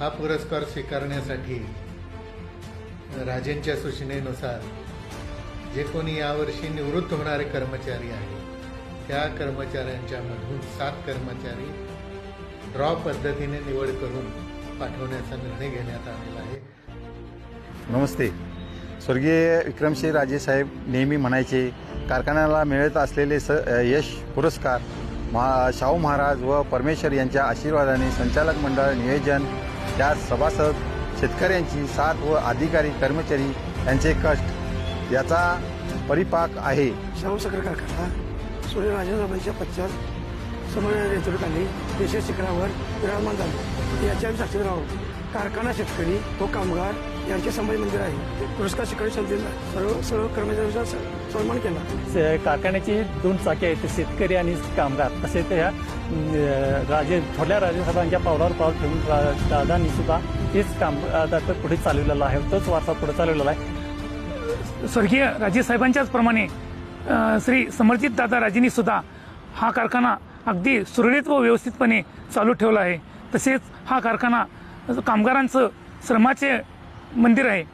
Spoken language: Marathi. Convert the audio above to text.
हा पुरस्कार स्वीकारण्यासाठी राजेंच्या सूचनेनुसार जे कोणी यावर्षी निवृत्त होणारे कर्मचारी आहेत त्या कर्मचाऱ्यांच्या मधून सात कर्मचारी ड्रॉ पद्धतीने निवड करून पाठवण्याचा निर्णय घेण्यात आलेला आहे. नमस्ते. स्वर्गीय विक्रमसिंह राजेसाहेब नेहमी म्हणायचे कारखान्याला मिळत असलेले स यश पुरस्कार महा शाहू महाराज व परमेश्वर यांच्या आशीर्वादाने संचालक मंडळ नियोजन त्या सभासद शेतकऱ्यांची साथ व अधिकारी कर्मचारी यांचे कष्ट याचा परिपाक आहे. शाहू साखर कारखाना पश्चात समन्वय शिखरावर विराजमान झाले. याच्या साक्षीदार आहोत कारखाना शेतकरी व कामगार यांचे समाज मंदिर आहे. पुरस्कार शिकारी समितीने सर्व सर्व कर्मचाऱ्यांचा स- सन्मान केला. से- कारखान्याची दोन चाके आहेत शेतकरी आणि कामगार. तसे त्या राजे थोड्या राजेसाहेबांच्या पावलावर पाऊल ठेवून दादांनी सुद्धा तेच काम आता पुढे चालवलेलं आहे. तोच वारसा पुढे चालवलेला आहे. स्वर्गीय राजेसाहेबांच्याच प्रमाणे श्री समर्जित दादा राजेंनी सुद्धा हा कारखाना अगदी सुरळीत व व्यवस्थितपणे चालू ठेवला आहे. तसेच हा कारखाना कामगारांचं श्रमाचे मंदिर आहे.